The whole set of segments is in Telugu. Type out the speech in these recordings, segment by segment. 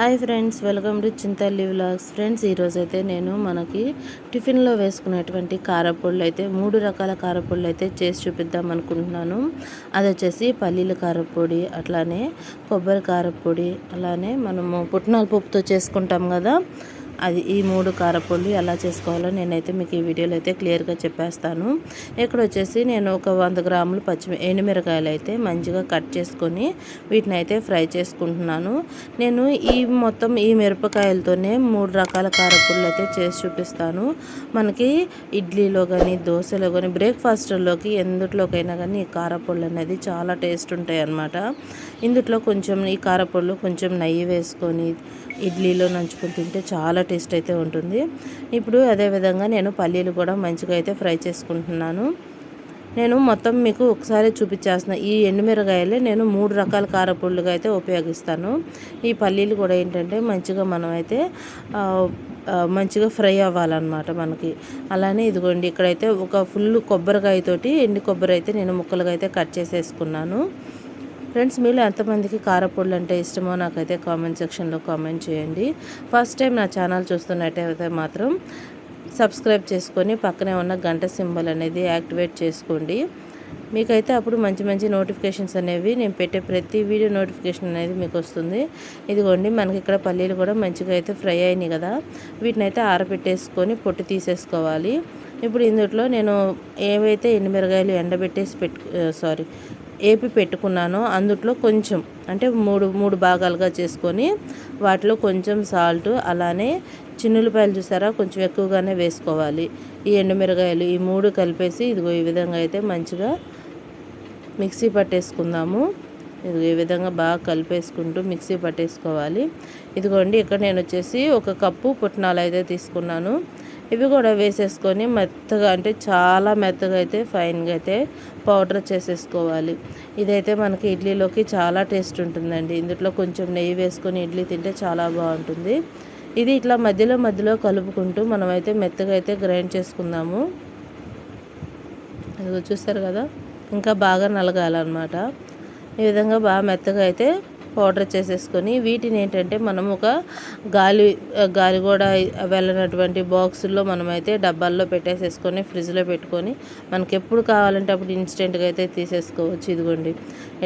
Hi friends welcome to Chintalli vlogs. Friends ఈరోజు అయితే నేను మనకి టిఫిన్లో వేసుకునేటువంటి కారపొళ్ళు అయితే మూడు రకాల కారపొళ్ళు అయితే చేసి చూపిద్దాం అనుకుంటున్నాను. అది వచ్చేసి పల్లీల కారపొడి అట్లానే కొబ్బరి కారపొడి అలానే మనము పుట్నాల పప్పుతో చేసుకుంటాం కదా. అది ఈ మూడు కారపొళ్ళు ఎలా చేసుకోవాలో నేనైతే మీకు ఈ వీడియోలో అయితే క్లియర్గా చెప్పేస్తాను. ఇక్కడ వచ్చేసి నేను ఒక వంద గ్రాములు పచ్చిమి ఎండుమిరకాయలు అయితే మంచిగా కట్ చేసుకొని వీటిని అయితే ఫ్రై చేసుకుంటున్నాను. నేను ఈ మొత్తం ఈ మిరపకాయలతోనే మూడు రకాల కారపొళ్ళు అయితే చేసి చూపిస్తాను. మనకి ఇడ్లీలో కానీ దోశలో కానీ బ్రేక్ఫాస్ట్లోకి ఎందుట్లోకైనా కానీ ఈ కారపొళ్ళు అనేది చాలా టేస్ట్ ఉంటాయి అన్నమాట ఇందుట్లో కొంచెం ఈ కారపొళ్ళు కొంచెం నెయ్యి వేసుకొని ఇడ్లీలో నంచుకొని తింటే చాలా టేస్ట్ అయితే ఉంటుంది. ఇప్పుడు అదేవిధంగా నేను పల్లీలు కూడా మంచిగా అయితే ఫ్రై చేసుకుంటున్నాను. నేను మొత్తం మీకు ఒకసారి చూపించేస్తున్న ఈ ఎండుమిరకాయలే నేను మూడు రకాల కారపుళ్ళుగా అయితే ఉపయోగిస్తాను. ఈ పల్లీలు కూడా ఏంటంటే మంచిగా మనం అయితే మంచిగా ఫ్రై అవ్వాలన్నమాట మనకి. అలానే ఇదిగోండి ఇక్కడైతే ఒక ఫుల్ కొబ్బరికాయతోటి ఎండి కొబ్బరి అయితే నేను ముక్కలుగా అయితే కట్ చేసేసుకున్నాను. ఫ్రెండ్స్ మీలో ఎంతమందికి కారపొడులు అంటే ఇష్టమో నాకైతే కామెంట్ సెక్షన్లో కామెంట్ చేయండి. ఫస్ట్ టైం నా ఛానల్ చూస్తున్నట్టయితే మాత్రం సబ్స్క్రైబ్ చేసుకొని పక్కనే ఉన్న గంట సింబల్ అనేది యాక్టివేట్ చేసుకోండి. మీకైతే అప్పుడు మంచి మంచి నోటిఫికేషన్స్ అనేవి నేను పెట్టే ప్రతి వీడియో నోటిఫికేషన్ అనేది మీకు వస్తుంది. ఇదిగోండి మనకి ఇక్కడ పల్లీలు కూడా మంచిగా అయితే ఫ్రై అయినాయి కదా. వీటిని అయితే ఆరబెట్టేసుకొని పొట్టు తీసేసుకోవాలి. ఇప్పుడు ఇందులో నేను ఏవైతే ఎండుమిరగాయలు ఎండబెట్టేసి పెట్టు సారీ ఏపి పెట్టుకున్నానో. అందుట్లో కొంచెం అంటే మూడు మూడు భాగాలుగా చేసుకొని వాటిలో కొంచెం సాల్ట్ అలానే చిన్నులపాయలు చూసారా? కొంచెం ఎక్కువగానే వేసుకోవాలి. ఈ ఎండుమిరగాయలు ఈ మూడు కలిపేసి ఇదిగో ఈ విధంగా అయితే మంచిగా మిక్సీ పట్టేసుకుందాము. ఇదిగో ఈ విధంగా బాగా కలిపేసుకుంటూ మిక్సీ పట్టేసుకోవాలి. ఇదిగోండి ఇక్కడ నేను వచ్చేసి ఒక కప్పు పుట్నాలు అయితే తీసుకున్నాను. ఇవి కూడా వేసేసుకొని మెత్తగా అంటే చాలా మెత్తగా అయితే ఫైన్గా అయితే పౌడర్ చేసేసుకోవాలి. ఇదైతే మనకి ఇడ్లీలోకి చాలా టేస్ట్ ఉంటుందండి. ఇందులో కొంచెం నెయ్యి వేసుకొని ఇడ్లీ తింటే చాలా బాగుంటుంది. ఇది ఇట్లా మధ్యలో మధ్యలో కలుపుకుంటూ మనమైతే మెత్తగా అయితే గ్రైండ్ చేసుకుందాము. అది చూస్తారు కదా? ఇంకా బాగా నలగాలన్నమాట. ఈ విధంగా బాగా మెత్తగా అయితే పౌడర్ చేసేసుకొని వీటిని ఏంటంటే మనం ఒక గాలి గాలి కూడా వెళ్ళినటువంటి బాక్సుల్లో మనమైతే డబ్బాల్లో పెట్టేసేసుకొని ఫ్రిడ్జ్లో పెట్టుకొని మనకి ఎప్పుడు కావాలంటే అప్పుడు ఇన్స్టెంట్గా అయితే తీసేసుకోవచ్చు. ఇదిగోండి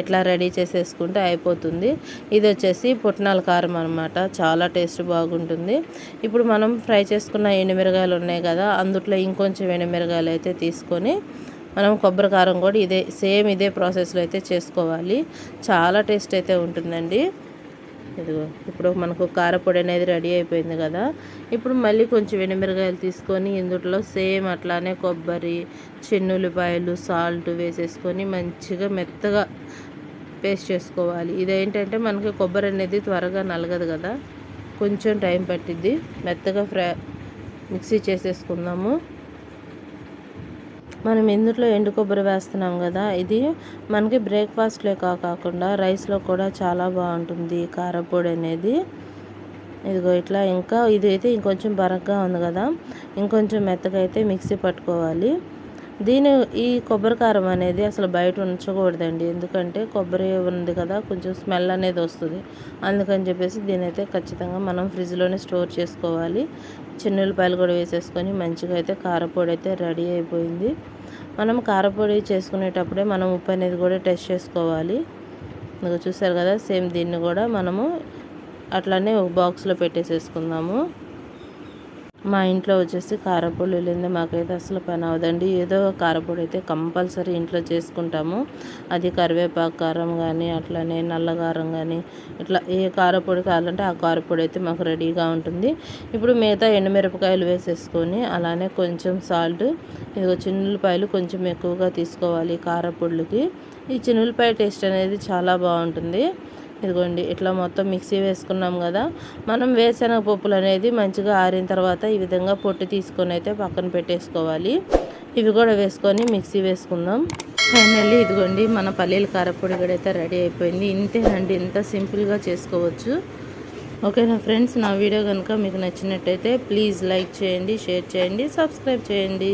ఇట్లా రెడీ చేసేసుకుంటే అయిపోతుంది. ఇది వచ్చేసి పుట్నాల కారం అనమాట చాలా టేస్ట్ బాగుంటుంది. ఇప్పుడు మనం ఫ్రై చేసుకున్న ఎండుమిరగాయలు ఉన్నాయి కదా అందుట్లో ఇంకొంచెం ఎండుమిరగాయలు అయితే తీసుకొని మనం కొబ్బరి కారం కూడా ఇదే సేమ్ ఇదే ప్రాసెస్లో అయితే చేసుకోవాలి. చాలా టేస్ట్ అయితే ఉంటుందండి. ఇదిగో ఇప్పుడు మనకు కారపొడి అనేది రెడీ అయిపోయింది కదా. ఇప్పుడు మళ్ళీ కొంచెం వెనిమిరకాయలు తీసుకొని ఇందులో సేమ్ అట్లానే కొబ్బరి చెన్నుల్లిపాయలు సాల్ట్ వేసేసుకొని మంచిగా మెత్తగా పేస్ట్ చేసుకోవాలి. ఇదేంటంటే మనకి కొబ్బరి అనేది త్వరగా నలగదు కదా. కొంచెం టైం పట్టిద్ది. మెత్తగా ఫ్రై మిక్సీ చేసేసుకుందాము. మనం ఇందులో ఎండు కొబ్బరి వేస్తున్నాం కదా ఇది మనకి బ్రేక్ఫాస్ట్లో కాకుండా రైస్లో కూడా చాలా బాగుంటుంది కారపొడి అనేది. ఇదిగో ఇట్లా ఇంకా ఇది అయితే ఇంకొంచెం బరగ్గా ఉంది కదా ఇంకొంచెం మెత్తగా అయితే మిక్సీ పట్టుకోవాలి. దీని ఈ కొబ్బరి కారం అనేది అసలు బయట ఉంచకూడదండి. ఎందుకంటే కొబ్బరి ఉంది కదా కొంచెం స్మెల్ అనేది వస్తుంది. అందుకని చెప్పేసి దీని అయితే ఖచ్చితంగా మనం ఫ్రిడ్జ్లోనే స్టోర్ చేసుకోవాలి. చిన్నులపాయలు కూడా వేసేసుకొని మంచిగా అయితే కారపొడి అయితే రెడీ అయిపోయింది. మనం కారపొడి చేసుకునేటప్పుడే మనం ఉప్పు అనేది కూడా టెస్ట్ చేసుకోవాలి. చూసారు కదా సేమ్ దీన్ని కూడా మనము అట్లానే ఒక బాక్స్లో పెట్టేసేసుకుందాము. మా ఇంట్లో వచ్చేసి కారపొడి లేనిదే మాకైతే అసలు పని అవదండి ఏదో కారపొడి అయితే కంపల్సరీ ఇంట్లో చేసుకుంటాము. అది కరివేపాకు కారం కానీ అట్లనే నల్లగారం కానీ ఇట్లా ఏ కారపొడి కావాలంటే ఆ కారపొడి అయితే మాకు రెడీగా ఉంటుంది. ఇప్పుడు మిగతా ఎండుమిరపకాయలు వేసేసుకొని అలానే కొంచెం సాల్ట్ ఇదిగో చిన్నులపాయలు కొంచెం ఎక్కువగా తీసుకోవాలి కారపొడులకి ఈ చిన్నులపాయ టేస్ట్ అనేది చాలా బాగుంటుంది. ఇదిగోండి ఇట్లా మొత్తం మిక్సీ వేసుకున్నాం కదా. మనం వేసనగ పప్పులు అనేది మంచిగా ఆరిన తర్వాత ఈ విధంగా పొట్టు తీసుకొని అయితే పక్కన పెట్టేసుకోవాలి. ఇవి కూడా వేసుకొని మిక్సీ వేసుకుందాం. ఫైనల్లీ ఇదిగోండి మన పల్లీల కారపొడి కూడా అయితే రెడీ అయిపోయింది. ఇంతేనండి ఇంత సింపుల్గా చేసుకోవచ్చు. ఓకేనా ఫ్రెండ్స్ నా వీడియో కనుక మీకు నచ్చినట్టయితే ప్లీజ్ లైక్ చేయండి షేర్ చేయండి సబ్స్క్రైబ్ చేయండి.